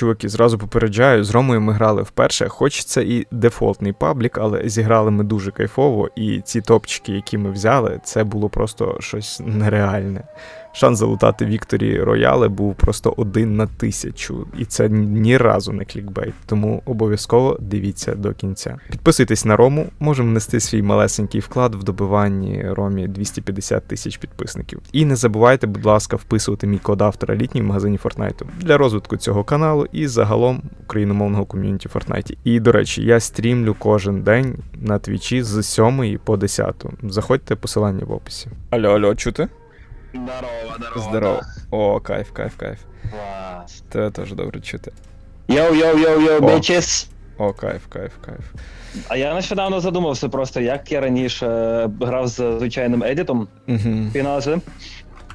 чуваки, зразу попереджаю, з Ромою ми грали вперше, хоч це і дефолтний паблік, але зіграли ми дуже кайфово, і ці топчики, які ми взяли, це було просто щось нереальне. Шанс залутати Вікторі Рояле був просто один на тисячу, і це ні разу не клікбейт. Тому обов'язково дивіться до кінця. Підписуйтесь на Рому, можемо внести свій малесенький вклад в добиванні Ромі 250 тисяч підписників. І не забувайте, будь ласка, вписувати мій код автора літній в магазині Fortnite для розвитку цього каналу і загалом україномовного ком'юніті Fortnite. І до речі, я стрімлю кожен день на твічі з 7 по 10. Заходьте, посилання в описі. Алло, алло, чути? Здорово, здорово. Здорово. О, кайф, кайф, кайф. Клас. Тебе теж добре чути. Йоу, йоу, йоу, йоу, bitches. О, кайф, кайф, кайф. А я нещодавно задумався просто, як я раніше грав з звичайним едітом Угу. фіналси.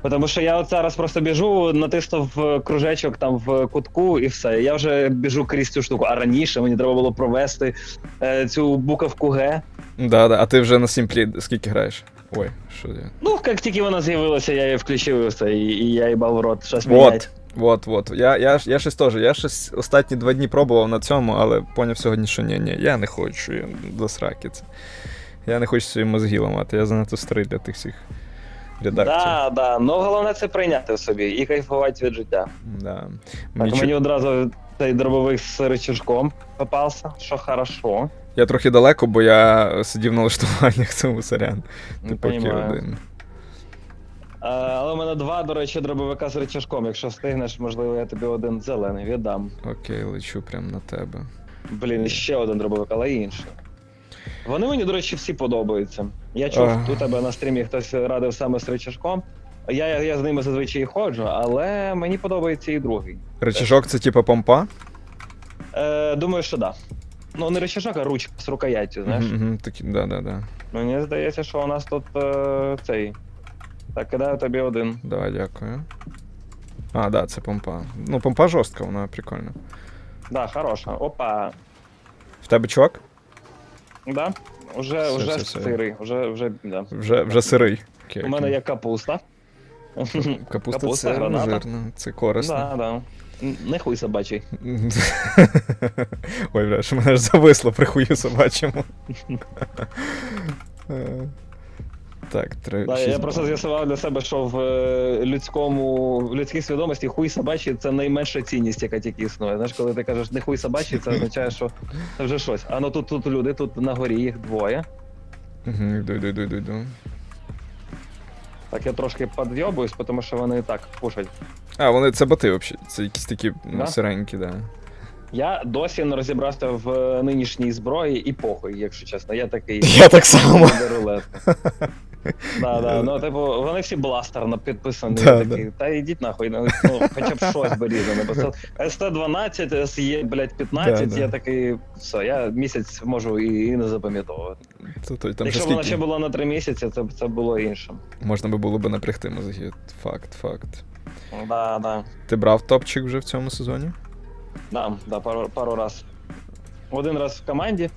Тому що я от зараз просто біжу, натиснув е, кружечок там в кутку і все. Я вже біжу крізь цю штуку. А раніше мені треба було провести е, цю буковку Г. Да, да. А ти вже на сімплі скільки граєш? Ой, що я. Ну, як тільки вона з'явилася, я її включив і і, я їбав в рот. Щось Вот. Вот, вот. Я, я, я щось теж. Я щось останні два дні пробував на цьому, але поняв сьогодні, що ні, ні, я не хочу. Я до сраки це. Я не хочу свої мозги ламати, я занадто старий для тих всіх редакцій. Да, да. Ну головне це прийняти в собі і кайфувати від життя. Да. Так, Мені чу- мені одразу цей дробовик з рычажком попався, що хорошо. Я трохи далеко, бо я сидів на лаштуваннях тому сорян. Не Ти поки понімаю. один. Але в мене два, до речі, дробовика з рычажком. Якщо встигнеш, можливо, я тобі один зелений віддам. Окей, лечу прямо на тебе. Блін, ще один дробовик, але інший. Вони мені, до речі, всі подобаються. Я чув, Ага. у тебе на стрімі хтось радив саме з рычажком. Я, я, я з ними зазвичай і ходжу, але мені подобається і другий. Речажок це типа помпа? Е, думаю, що так. Да. Ну, не рычажок, а ручка з рукояттю, знаєш. Угу, такі, да, да, да. Мені здається, що у нас тут е, цей. Так, кидаю тобі один. Давай, дякую. А, да, це помпа. Ну, помпа жорстка, вона прикольна. Да, хороша. Опа. В тебе чувак? Да? Уже, Все, вже все, все. сирий, вже, вже, да. Вже, вже сирий. Окей, У мене окей. є капуста. Капуста, капуста, це граната. жирно, це корисно. Да, да. Н- Не хуй собачий. Ой, бля, що мене ж зависло при хую собачому. Так, три. Да, я просто з'ясував для себе, що в е, людському в людській свідомості хуй собачий це найменша цінність, яка тільки існує. Знаєш, коли ти кажеш не хуй собачий, це означає, що це вже щось. А ну тут тут люди, тут на горі їх двоє. Мгм, Йду, йду, йду, йду, йду. Так я трошки підйобуюсь, тому що вони і так пушать. А, вони це боти взагалі. Це якісь такі Да? сиренькі, да. Я досі не розібрався в е, нинішній зброї і похуй, якщо чесно. Я такий. Я так само. Да, да. Ну, типу, вони всі бластерно підписані. Да, я такий, Та йдіть нахуй, ну, ну хоча б щось би різане. СТ-12, SE, блядь, 15, Да, да. я такий, все, я місяць можу і, і не запам'ятовувати. Це, то, там Якщо ще воно ще було на 3 місяці, це, це було іншим. Можна би було би напрягти мозги. Факт, факт. Да, да. Ти брав топчик вже в цьому сезоні? Да, да, пару, пару раз. Один раз в команді.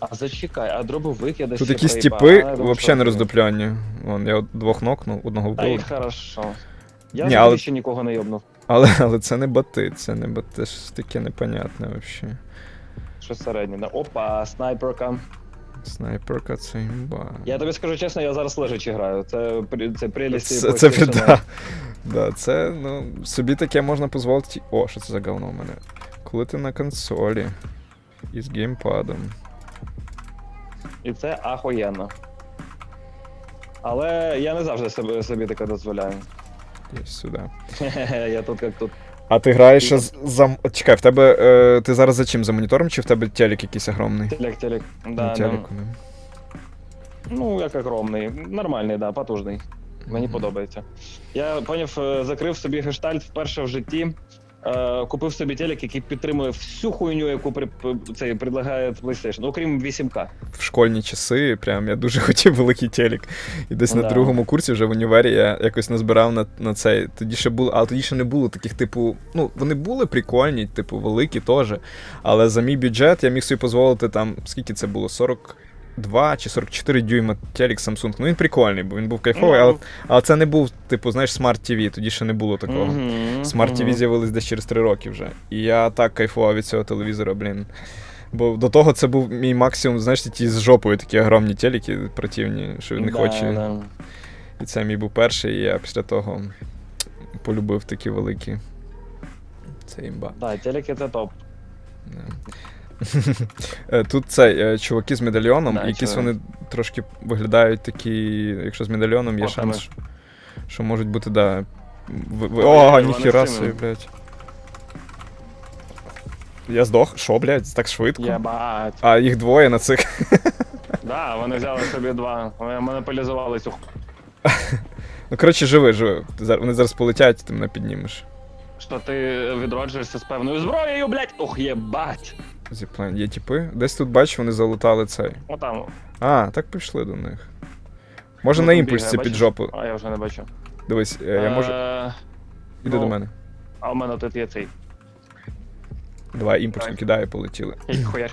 А зачекай, а дробовик я десь. Тут ще якісь проїбав, типи але я думав, що взагалі не це- роздуплянні. Вон, я от двох нокнув, одного Та й вбив. хорошо. Я Ні, але- ще нікого не йобнув. Але, але це не боти, це не боти, щось таке непонятне взагалі. Щось середнє. Да. Опа, снайперка. Снайперка це імба. Я тобі скажу чесно, я зараз лежачи граю. Це, це прелісті. Це, це біда. Да, це, ну, собі таке можна дозволити. О, що це за говно в мене? Коли ти на консолі із геймпадом. І це ахуєнно. Але я не завжди собі, собі таке дозволяю. Є сюди. я тут як тут. А ти граєш з- за. Чекай, в тебе. Е, ти зараз за чим? За монітором чи в тебе телек якийсь огромний? Телек, телек. Да, да. телеку, да. Ну, як огромний. Нормальний, да, потужний. Мені Мгм. подобається. Я поняв, е, закрив собі гештальт вперше в житті. Е, купив собі телек, який підтримує всю хуйню, яку при, цей, предлагає PlayStation, окрім 8К. В школьні часи прям я дуже хотів великий телек. І десь на другому курсі вже в універі я якось назбирав на, на цей. Тоді ще було, але тоді ще не було таких, типу, ну, вони були прикольні, типу, великі теж. Але за мій бюджет я міг собі дозволити там, скільки це було? 40. 42 чи 44 дюйма телек Samsung. Ну він прикольний, бо він був кайфовий, але, але це не був, типу, знаєш, смарт TV, тоді ще не було такого. Смарт TV з'явились десь через 3 роки вже. І я так кайфував від цього телевізора, блін. Бо до того це був мій максимум, знаєш, ті з жопою такі огромні телеки противні, що він не хоче. І це мій був перший, і я після того полюбив такі великі. Це імба. Так, телеки це топ. Е, Тут цей е, чуваки з медальйоном, Да, якісь чувак. вони трошки виглядають такі, якщо з медальйоном, є шанс, що можуть бути, да. в- О, ніхіра собі, блядь. Я здох? Що, блядь, так швидко? Єбать. А, їх двоє на цих. Да, вони взяли собі два. Вони монополізували цю Ну, коротше, живи, живи. Вони зараз полетять, ти мене піднімеш. що ти відроджуєшся з певною зброєю, блядь. Ох, єбать. Зіплайн. Є тіпи. Десь тут бачу, вони залутали цей. Отам. А, так пішли до них. Може Ну, на там імпульсі під жопу. А я вже не бачу. Дивись, е, я можу. Е, Іди ну, до мене. А у мене тут є цей. Давай, імпульсно Давай. кидаю, полетіли. Хуяр.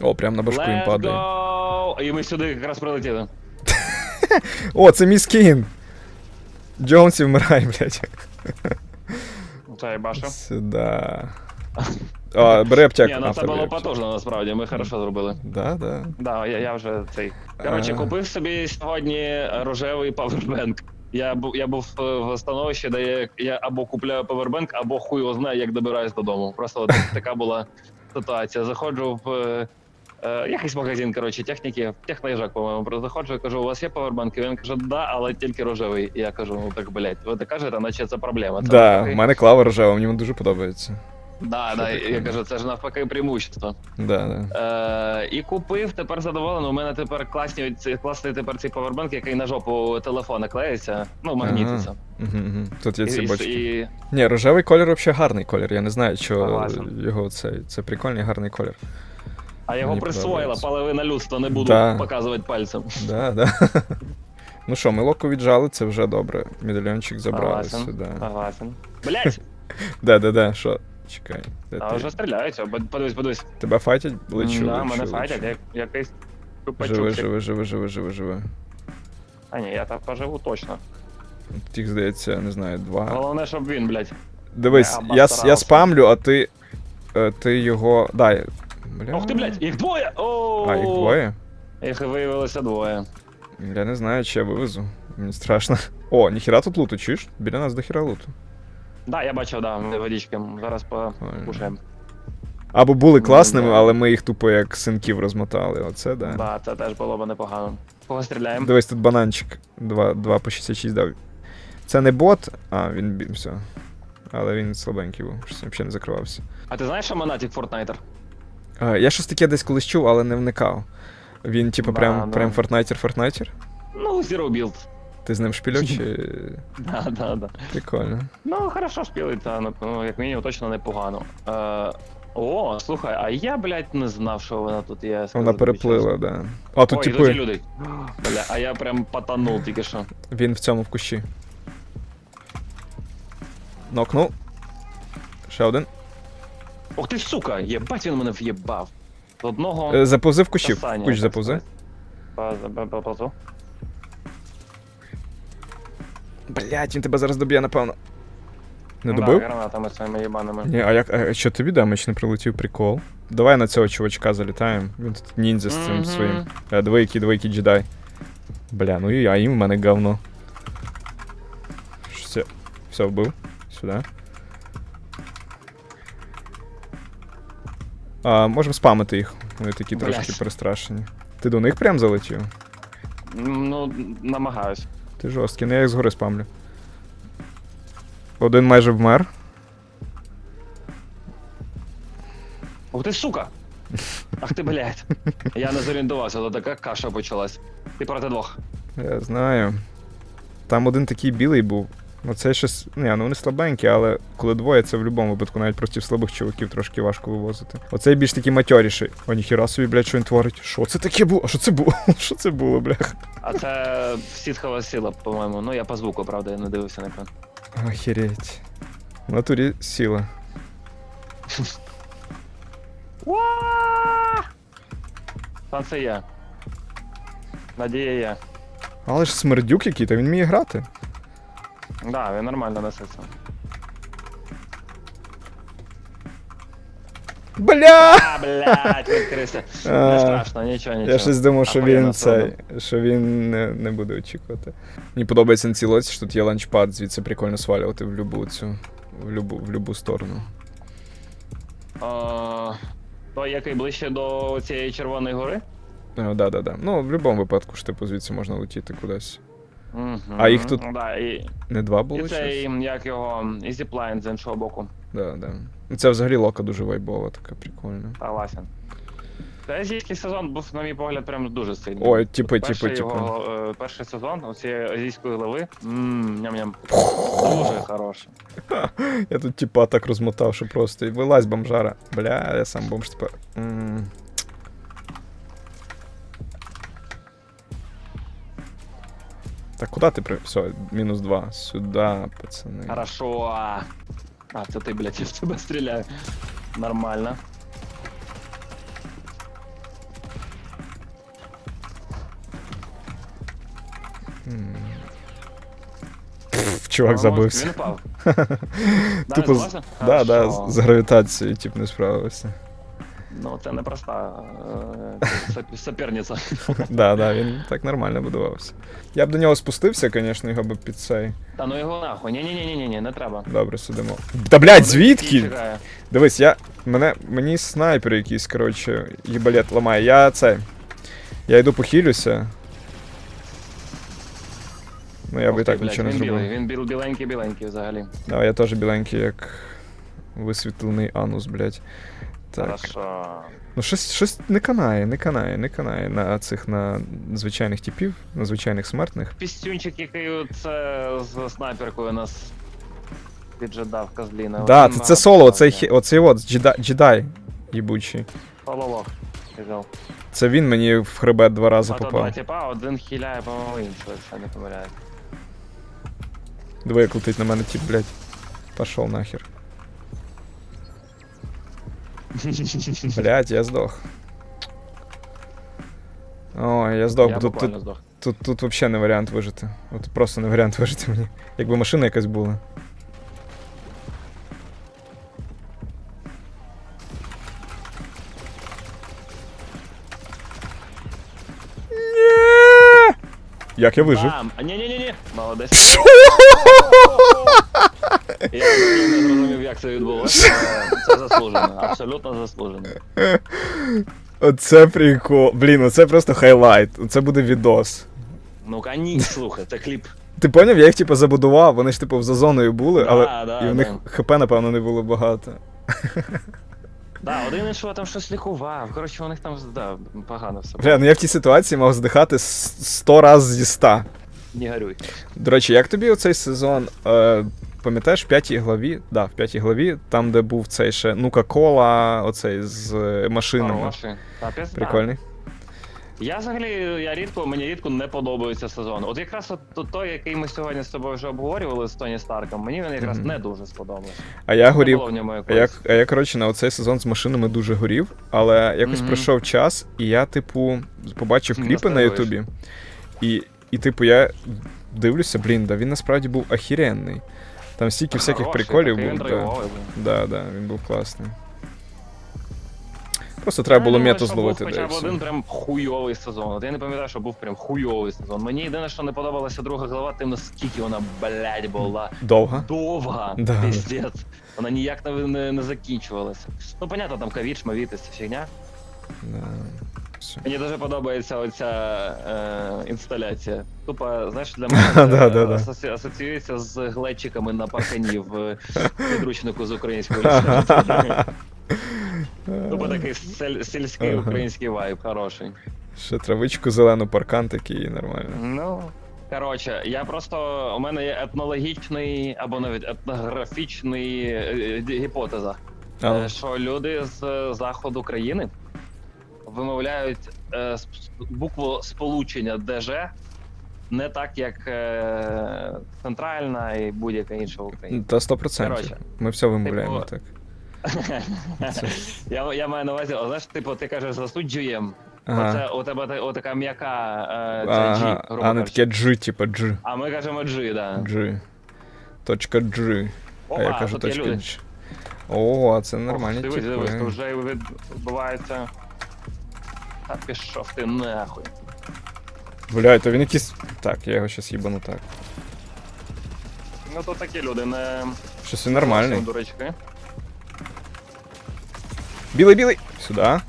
О, прям на башку їм падає. І ми сюди якраз прилетіли. О, це мій скін! Джонсі вмирай, блядь. Це я бачу. Сюда. А, аптеку. Ні, ну це було є аптека. потужно насправді, ми хорошо зробили. Да, да. Да, я, я вже цей. Коротше, А. купив собі сьогодні рожевий павербенк. Я був я був е, в становищі, де я, я або купляю павербенк, або хуй його знає, як добираюсь додому. Просто от така була ситуація. Заходжу в е, е, якийсь магазин, коротше, техніки, техноїжак, по-моєму, просто заходжу і кажу, у вас є павербанк? І він каже, да, але тільки рожевий. І я кажу, ну так, блядь, ви так кажете, наче це проблема. Це Да, в мене клава рожева, мені дуже подобається. Да, да, я кажу, це ж навпаки преимущество. Да, да. Е, і купив, тепер задоволений. У мене тепер класні, класний тепер цей павербанк, який на жопу телефона клеїться, ну, магнітиться. Угу, угу. Тут є ці І- бочки. і, Ні, рожевий колір взагалі гарний колір. Я не знаю, що Согласен. його цей. Це прикольний гарний колір. а його Мені присвоїла подобається. половина людства, не буду Да. показувати пальцем. Да, да. Ну що, ми локу віджали, це вже добре. Медальйончик забрали Согласен. сюди. Согласен. Блять, Да, да, да, що? Чекай. Де а ти? вже стріляються. Бо- Подивись, подивись. Тебе файтять? Лечу, да, лечу, мене лечу. файтять, як, якийсь Живи, чупа-чупсик. живи, живи, живи, живи, живи. А ні, я так поживу точно. Їх, здається, не знаю, два. Головне, щоб він, блядь. Дивись, Я я, с- я спамлю, а ти. е, Ти його. Дай. Бля. Ох ти, блядь, їх двоє! О! А, їх двоє? Їх виявилося двоє. Я не знаю, чи я вивезу. Мені страшно. О, ніхіра тут луту, чуєш? Біля нас до хіра луту. Да, я бачив, да, водички. Зараз покушаємо. Або були Ну, класними, але ми їх тупо як синків розмотали. Оце, да. Да, це теж було б непогано. Кого стріляємо? Дивись, тут бананчик 2, 2 по 66 дав. Це не бот, а він все. Але він слабенький був, щось взагалі не закривався. А ти знаєш, що Монатік Фортнайтер? А, я щось таке десь колись чув, але не вникав. Він, типу, Да, прям, да. прям фортнайтер фортнайтер Ну, Zero Build. Ти з ним шпільок чи. Да, да, да. Прикольно. Ну, хорошо шпілить, та, ну, ну, як мінімум, точно непогано. Е, о, слухай, а я, блядь, не знав, що вона тут є. скажу Вона тобі переплила, чесно. да. А тут, Ой, типу, тут люди. Бля, а я прям потонув тільки що. він в цьому в кущі. Нокнув. Ще один. Ох ти, сука, єбать він мене в'єбав. З одного. Е, Заповзи в кущі. В кущ так заповзи. Блять, він тебе зараз доб'є, напевно. Не Ну Да, гранатами своїми єбаними. Ні, а як. А що тобі дамедж не прилетів прикол? Давай на цього чувачка залітаємо. Він тут ніндзя з цим Мгм. своїм. Е, Двойки, двойки джедай. Бля, ну і а їм в мене говно. Все, все вбив. Сюди. А, можемо спамити їх. Вони такі Блядь. трошки перестрашені. Ти до них прям залетів? Ну, намагаюсь. Ти жорсткий, ну я їх згори спамлю. Один майже вмер. Ух ти, сука! Ах ти, блядь. Я не зорієнтувався, то така каша почалась. Ти проти двох. Я знаю. Там один такий білий був. Ну це щось. Ні, ну вони слабенькі, але коли двоє, це в будь-якому випадку, навіть проти слабих чуваків трошки важко вивозити. Оцей більш такий матьоріший. О, ніхіра собі, блядь, що він творить. Що це таке було? А що це було? Що це було, блях? А це сітхова сила, по-моєму. Ну, я по звуку, правда, я не дивився на екран. Охереть. В натурі сіла. Там це є. Надія є. Але ж смердюк який, то він вміє грати. Да, він нормально несеться. Бля! А, блядь, відкрився. Не страшно, нічого, нічого. Я щось думав, що Ахуєнно він все цей, що він не, не буде очікувати. Мені подобається на цій лоці, що тут є ланчпад, звідси прикольно свалювати в любу цю. В любу, в любу сторону. А, той, який ближче до цієї Червоної гори? Е, Да, да, да. Ну, в будь-якому випадку ж типу звідси можна летіти кудись. Мгм. А їх тут Да, і, Не два і було цей, щось? як його, і зіплайн з іншого боку. Да, да. Ну, Це взагалі лока дуже вайбова, така прикольна. Согласен. Та азійський сезон був, на мій погляд, прям дуже сильний. Ой, типи, Перший типи, типи. його, е, перший сезон у цієї азійської глави. Ммм, ням-ням. Дуже хороший. Я тут типа так розмотав, що просто. І вилазь бомжара. Бля, я сам бомж тепер. М. Так, куди ти при. Все, мінус два. Сюди, пацани. Хорошо. А, це ти, блядь, я в тебе стріляю. Нормально. М. Пф, Чувак забився. Да, Тупо з- Да, да, з гравітацією, тип, не справився. Ну, це непроста е, соперниця. Да, да, він так нормально будувався. Я б до нього спустився, звісно, його б під цей. Та ну його нахуй. Ні-ні-ні, не треба. Добре, сидимо. Та блядь, звідки? Дивись, я. Мене. Мені снайпер якийсь, коротше, їбалет ламає. Я це. Я йду похилюся. Ну, я Ух би і так блядь, нічого не він білий. Він біл- біленький-біленький взагалі. Да, я теж біленький, як висвітлений анус, блядь. Так. Хорошо. Ну, щось, щось не канає, не канає, не канає на цих на звичайних типів, на звичайних смертних. Пістюнчик, який це з снайперкою нас піджадав козліна. Да, це, це соло, оцей, оцей от джедай, джедай їбучий. Сололох. Це він мені в хребет два рази А то два типа, один хиляє, по-моєму, іншого, якщо не помиляю. Диви, як летить на мене тип, блядь. Пошел нахер. Блядь, я здох. Ой, я здох, Я бо тут, буквально тут, здох. тут, тут вообще не варіант вижити. От просто не варіант вижити мені. Якби машина якась була. Ні! Як я вижив? Бам! А, ні-ні-ні, молодець. Я взагалі не зрозумів, як це відбулося. але Це заслужено, абсолютно заслужено. Оце прикол. Блін, оце просто хайлайт. Це буде відос. Ну, кані, слухай, це кліп. Ти поняв, я їх типу забудував, вони ж типу за зоною були, Да, але да, і в них да. хп, напевно, не було багато. Да, один іншого там щось лікував. Коротше, у них там да, погано все. Бля, ну я в тій ситуації мав здихати 100 раз зі 100. Не горюй. До речі, як тобі оцей сезон? Е, пам'ятаєш, в п'ятій главі? Да, в п'ятій главі, там, де був цей ще Нука Кола, оцей з е, машинами. Да. Прикольний. Я взагалі я рідко, мені рідко не подобається сезон. От якраз от то- той, який ми сьогодні з тобою вже обговорювали з Тоні Старком, мені він якраз не дуже сподобався. А я горів. було в ньому А я, а я, коротше, на оцей сезон з машинами дуже горів, але якось Мгм. пройшов час, і я, типу, побачив кліпи на. Ютубі. І, і, типу, я дивлюся, блін, да він насправді був охеренний. Там стільки всяких Хороший, приколів такий він було. Да. драйвовий був. да, да, він був класний. Просто треба було що зловити. Да, і хоча б все. один прям хуйовий сезон. От я не пам'ятаю, що був прям хуйовий сезон. Мені єдине, що не подобалася друга глава, тим наскільки вона, блядь, була Довга? довга. Да. Піздець. Вона ніяк не, не, не закінчувалася. Ну, понятно, там ковід, шмавіт, ця фігня. Да. Все. Мені дуже подобається оця е, інсталяція. Тупо, знаєш, для мене це да, да. асоці- асоціюється з глечиками на паркані в е, підручнику з української літератури. Тупо такий сель- сільський Ага. український вайб, хороший. Ще травичку зелену, паркан такий нормально. Ну. Коротше, я просто. У мене є етнологічний або навіть етнографічний е, ді- гіпотеза. А, ну. Е, що люди з заходу країни вимовляють е, букву сполучення ДЖ не так, як е, центральна і будь-яка інша Україна. Та 100%. Коротше. Ми все вимовляємо Типу, так. я, я маю на увазі, о, знаєш, типу, ти кажеш засуджуєм. Ага. Оце у тебе та- отака м'яка е, Ага, G, грубо а не таке G, типа G. А ми кажемо G, да. G. Точка G. А я кажу точка люди. G. О, це нормальні Ох, Дивись, дивись, вже відбувається. Та пішов ти нахуй. Блядь, то він якийсь. Так, я його щас їбану так. Ну то такі люди, не Щось він нормальний. дурачки. Білий, білий! Сюди.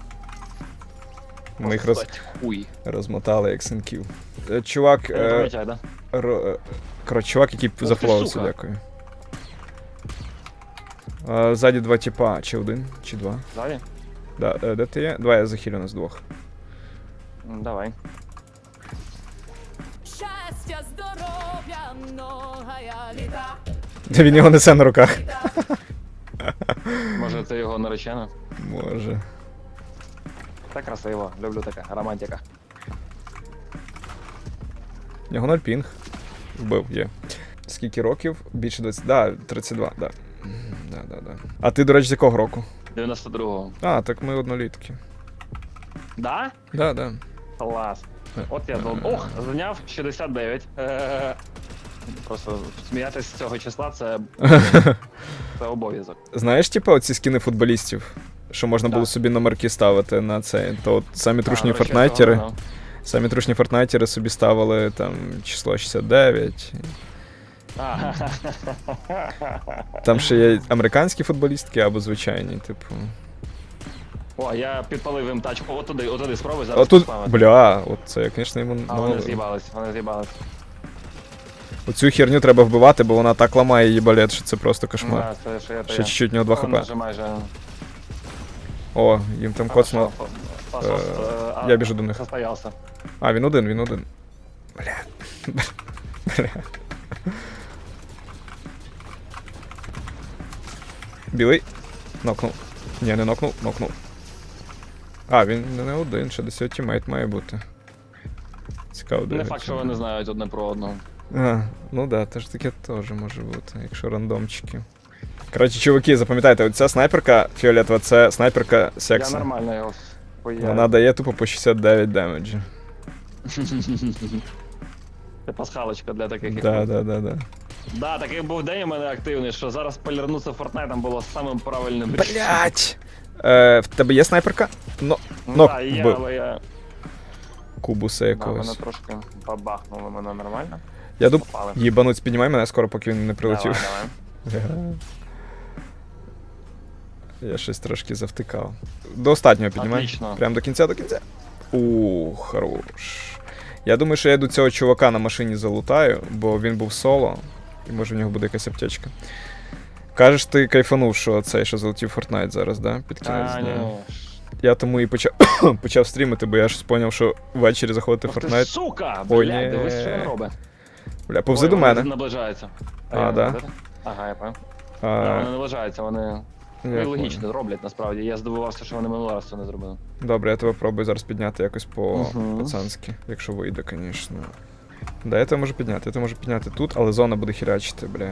Ми їх роз... Хуй. розмотали як синків. Е, Чувак. Е... помічаю, да? ро- е, Коротше, чувак, який ти, зафоловився, сука. дякую. Е, Ззаді два типа, чи один, чи два. Далі? Да, е, де ти є? Два я захилю нас двох. М, Давай. Щастя, здоров'я, многая літа. Де він його несе на руках. Може це його наречена? Може. Так красиво, люблю таке, романтика. В нього 0 пінг. Вбив, є. Скільки років? Більше 20. Да, 32, да. Да, да, да. А ти, до речі, з якого року? 92-го. А, так ми однолітки. Да? Да, да. Клас. От я дол... Ох, зайняв 69. Е, Просто сміятися з цього числа це, це обов'язок. Знаєш, типу, оці скіни футболістів, що можна було Так. собі номерки ставити на цей. То от самі трушні до речі, фортнайтери. цього. Самі трушні фортнайтери собі ставили там число 69. А, Там ще є американські футболістки або звичайні, типу. О, я підпалив їм тачку. От туди, от туди спробуй зараз. Отут, бля, от це, я, звісно, йому А вони з'їбались, вони з'їбались. Оцю херню треба вбивати, бо вона так ламає її балет, що це просто кошмар. Да, це що я то Ще я. чуть-чуть у нього 2 Вона хп. вже майже... О, їм там коцнуло. Пасос, Е, е, а, я біжу до них. Состоявся. А, він один, він один. Бля. Бля. Білий. Нокнув. Ні, не нокнув, нокнув. А, він не один, ще десь його тімейт має бути. Цікаво, Не факт, що вони знають одне про одного. А, ну да, теж таке теж може бути, якщо рандомчики. Коротше, чуваки, запам'ятайте, оця снайперка фіолетова це снайперка Я секса. нормально його поїв. Вона дає тупо по 69 демеджі. Це пасхалочка для таких. Да, да, да, да. Да, такий був день у мене активний, що зараз полірнутися Фортнайтом було самим правильним Блять! Е, в тебе є снайперка? Ну, Ну, да, є, вбив. але я. кубуса Да, якогось. мене трошки бабахнуло, мене нормально. Я думаю, Попали. їбануть, піднімай мене скоро, поки він не прилетів. Давай, давай. Я щось трошки завтикав. До останнього піднімай. Отлично. Прям до кінця, до кінця. Ух, хорош. Я думаю, що я до цього чувака на машині залутаю, бо він був соло, і може в нього буде якась аптечка. Кажеш, ти кайфанув, що цей, що залетів Fortnite зараз, да? Під кінець А, дня. ні. Я тому і почав, почав стрімити, бо я ж зрозумів, що ввечері заходити в Ох ти, Fortnite. сука! Ой, Блядь, ні. дивись, що він робить. Бля, повзи Ой, до вони мене. наближаються. А, я да? Ага, я понял. А, Вони наближаються, вони ну, логічно роблять насправді. Я здивувався, що вони минулий раз це не зробили. Добре, я тебе пробую зараз підняти якось по Мгм. пацанськи, якщо вийде, звісно. Да, я тебе можу підняти, я тебе можу підняти тут, але зона буде херячити, бля.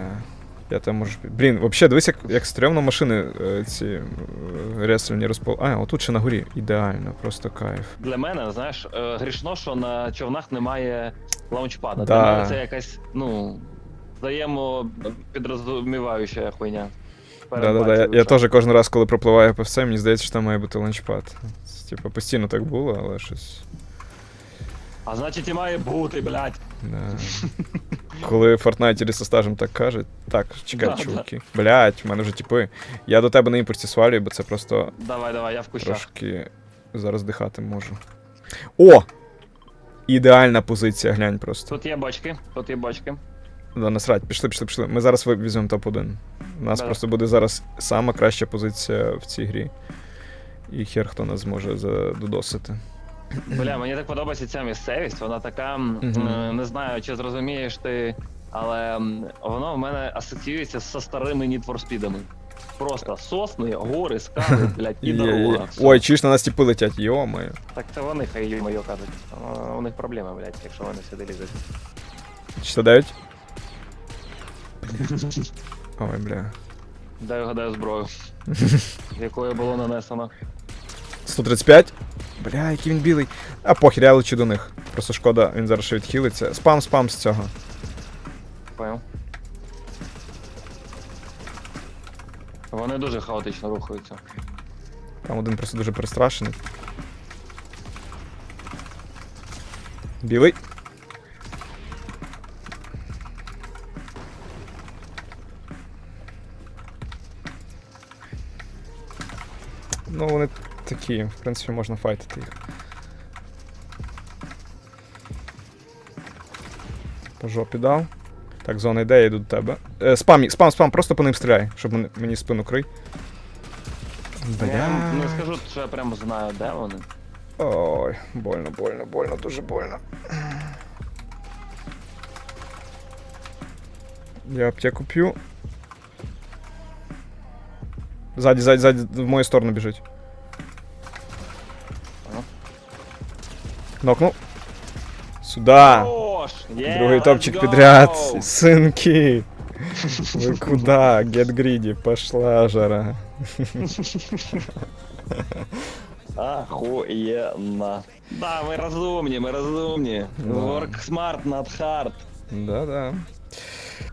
Я тебе можу. Блін, взагалі, дивись, як, як стрьомно машини е, ці е, ресельні розпол. А, отут ще на горі. Ідеально, просто кайф. Для мене, знаєш, е, грішно, що на човнах немає лаунчпада. Да. Для мене це якась, ну, взаємопідрозуміваюча хуйня. Да-да-да. Я, Передбачую, я теж кожен раз, коли пропливаю по все, мені здається, що там має бути ланчпад. Це, Типу, постійно так було, але щось. А значить і має бути, блядь. Да. Коли фортнайтери со стажем так кажуть, так, чекай, Да, да. чуваки. Блять, в мене вже типи. Я до тебе на імпульсі свалюю, бо це просто Давай, давай, я в кущах. трошки зараз дихати можу. О! Ідеальна позиція, глянь просто. Тут є бочки, тут є бочки. Да, насрать, пішли, пішли, пішли. Ми зараз ви- візьмемо топ-1. У нас Да. просто буде зараз сама краща позиція в цій грі. І хер хто нас зможе задодосити. Бля, мені так подобається ця місцевість, вона така, е, не знаю, чи зрозумієш ти, але м, воно в мене асоціюється з старими Need for Speed'ами. Просто сосни, гори, скали, блядь, і дорога. все. Ой, чуєш, на нас тіпи летять, йо-моє. Так це вони хай моє кажуть. Е, У них проблеми, блядь, якщо вони сюди лізуть. 69? Ой, бля. Дай вгадаю зброю. з якої було нанесено. 135? Бля, який він білий. А похер, я лечу до них. Просто шкода, він зараз ще відхилиться. Спам, спам з цього. Понял. Вони дуже хаотично рухаються. Там один просто дуже перестрашений. Білий. Ну, вони такі, в принципі, можна файтити їх. По жопі дав. Так, зона йде, я йду до тебе. Е, спам, спам, спам, просто по ним стріляй, щоб мені, спину крий. Я не скажу, що я прямо знаю, де вони. Ой, больно, больно, больно, дуже больно. Я аптеку п'ю. Ззаді, ззаді, ззаді, в мою сторону біжить. Нокнув. Сюда. Хорош! Є, Другий let's топчик go! підряд. Синки. Ви куда? Get greedy. Пошла жара. Ахуєнна. Да, ми розумні, ми розумні. Да. Work smart, not hard. Да-да.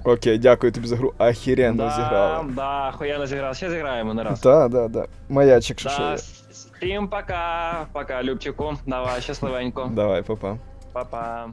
Окей, дякую тобі за гру. Ахіренно да, зіграли. Да, охуєнно зіграв. Ще зіграємо не раз. Да, да, да. Маячик, що що Да, є. Всім пока. Пока, Любчику. Давай, щасливенько. Давай, папа. Па-па.